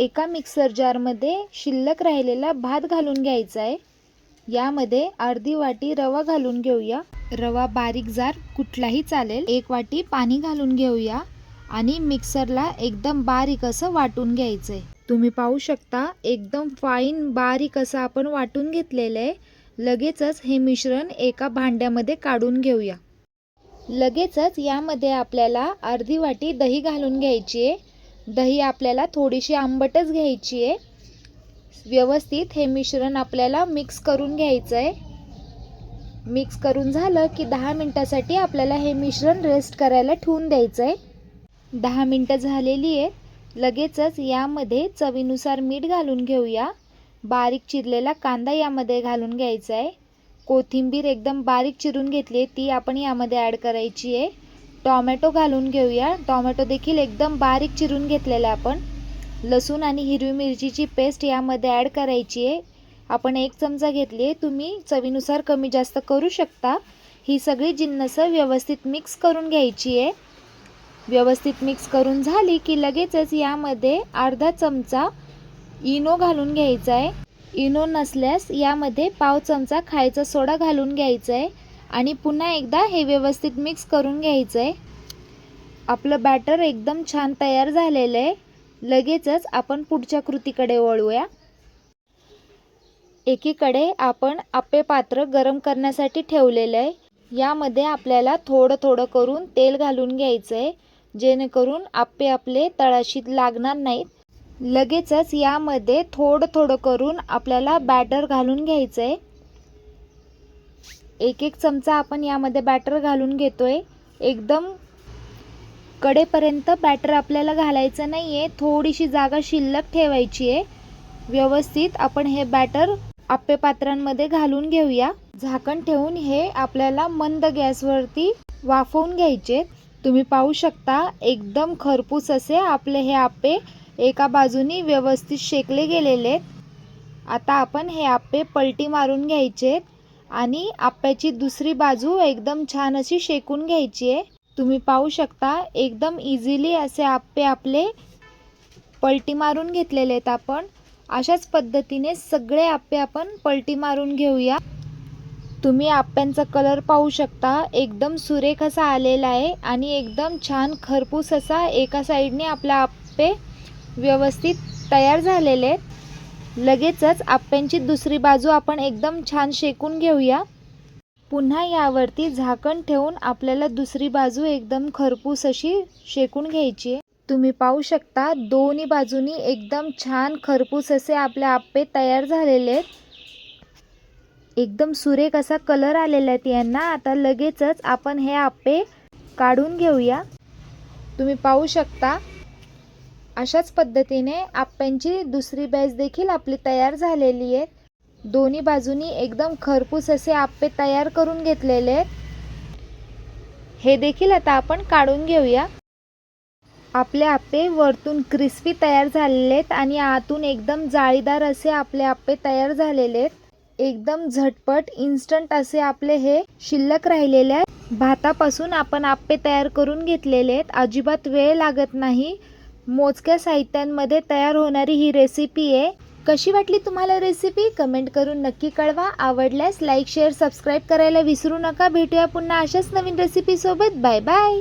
एका मिक्सर जारमध्ये शिल्लक राहिलेला भात घालून घ्यायचा आहे. यामध्ये अर्धी वाटी रवा घालून घेऊया. रवा बारीक जार कुठलाही चालेल. एक वाटी पाणी घालून घेऊया आणि मिक्सरला एकदम बारीक असं वाटून घ्यायचं आहे तुम्ही पाहू शकता एकदम फाईन बारीक असं आपण वाटून घेतलेलं आहे. लगेचच हे मिश्रण एका भांड्यामध्ये काढून घेऊया. लगेचच यामध्ये आपल्याला अर्धी वाटी दही घालून घ्यायची आहे. दही आपल्याला थोडीशी आंबटच घ्यायची आहे. व्यवस्थित हे मिश्रण आपल्याला मिक्स करून घ्यायचं आहे मिक्स करून झालं की दहा मिनटासाठी आपल्याला हे मिश्रण रेस्ट करायला ठेवून द्यायचं आहे दहा मिनटं झालेली आहेत. लगेचच यामध्ये चवीनुसार मीठ घालून घेऊया. बारीक चिरलेला कांदा यामध्ये घालून घ्यायचा आहे कोथिंबीर एकदम बारीक चिरून घेतली आहे ती आपण यामध्ये ॲड करायची आहे. टॉमॅटो घालून घेऊया. टॉमॅटो देखील एकदम बारीक चिरून घेतलेला आहे आपण. लसूण आणि हिरवी मिरचीची पेस्ट यामध्ये ॲड करायची आहे. आपण एक चमचा घेतली आहे. तुम्ही चवीनुसार कमी जास्त करू शकता. ही सगळी जिन्नसं व्यवस्थित मिक्स करून घ्यायची आहे. व्यवस्थित मिक्स करून झाली की लगेचच यामध्ये अर्धा चमचा इनो घालून घ्यायचा आहे. इनो नसल्यास यामध्ये पाव चमचा खायचा सोडा घालून घ्यायचा आहे. आणि पुन्हा एकदा हे व्यवस्थित मिक्स करून घ्यायचं आहे आपलं बॅटर एकदम छान तयार झालेलं आहे लगेचच आपण पुढच्या कृतीकडे वळूया. एकीकडे आपण आप्पे पात्र गरम करण्यासाठी ठेवलेलं आहे यामध्ये आपल्याला थोडं थोडं करून तेल घालून घ्यायचं आहे जेणेकरून आप्पे आपले तळाशीत लागणार नाहीत. लगेचच यामध्ये थोडं थोडं करून आपल्याला बॅटर घालून घ्यायचं आहे एक एक चमचा आपण यामध्ये बॅटर घालून घेतोय. एकदम कडेपर्यंत बॅटर आपल्याला घालायचं नाही आहे थोडीशी जागा शिल्लक ठेवायची आहे. व्यवस्थित आपण हे बॅटर आप्पे पात्रांमध्ये घालून घेऊया. झाकण ठेवून हे आपल्याला मंद गॅसवरती वाफवून घ्यायचे. तुम्ही पाहू शकता एकदम खरपूस असे आपले हे आप्पे एका बाजूनी व्यवस्थित शेकले गेलेले आहेत. आता आपण हे आप्पे पलटी मारून घ्यायचे आणि आप्याची दुसरी बाजू एकदम छान अशी शेकून घ्यायची आहे. तुम्ही पाहू शकता एकदम इझिली असे आप्पे आपले पलटी मारून घेतलेले आहेत आपण. अशाच पद्धतीने सगळे आप्पे आपण पलटी मारून घेऊया. तुम्ही आप्यांचा कलर पाहू शकता एकदम सुरेख असा आलेला आहे आणि एकदम छान खरपूस असा एका साईडने आपला आप्पे व्यवस्थित तयार झालेले आहेत. लगेचच आप्यांची दुसरी बाजू आपण एकदम छान शेकून घेऊया. पुन्हा यावरती झाकण ठेवून आपल्याला दुसरी बाजू एकदम खरपूस अशी शेकून घ्यायची तुम्ही पाहू शकता दोन्ही बाजूनी एकदम छान खरपूस असे आपले आप्पे तयार झालेले आहेत. एकदम सुरेख असा कलर आलेला आहे यांना. आता लगेचच आपण हे आप्पे काढून घेऊया. तुम्ही पाहू शकता अशाच पद्धतीने आप्यांची दुसरी बॅच देखील आपली तयार झालेली आहे. दोन्ही बाजूनी एकदम खरपूस असे आप्पे तयार करून घेतलेले आहेत. हे देखील आता आपण काढून घेऊया. आपले आप्पे वरतून क्रिस्पी तयार झालेले आहेत आणि आतून एकदम जाळीदार असे आपले आप्पे तयार झालेले आहेत. एकदम झटपट इन्स्टंट असे आपले हे शिल्लक राहिलेले आहेत. भातापासून आपण आप्पे तयार करून घेतलेले आहेत. अजिबात वेळ लागत नाही. मोजक्या साहित्यांमध्ये तयार होणारी ही रेसिपी आहे. कशी वाटली तुम्हाला रेसिपी कमेंट करून नक्की कळवा. आवडल्यास लाईक शेअर सबस्क्राईब करायला विसरू नका. भेटूया पुन्हा अशाच नवीन रेसिपीसोबत बाय बाय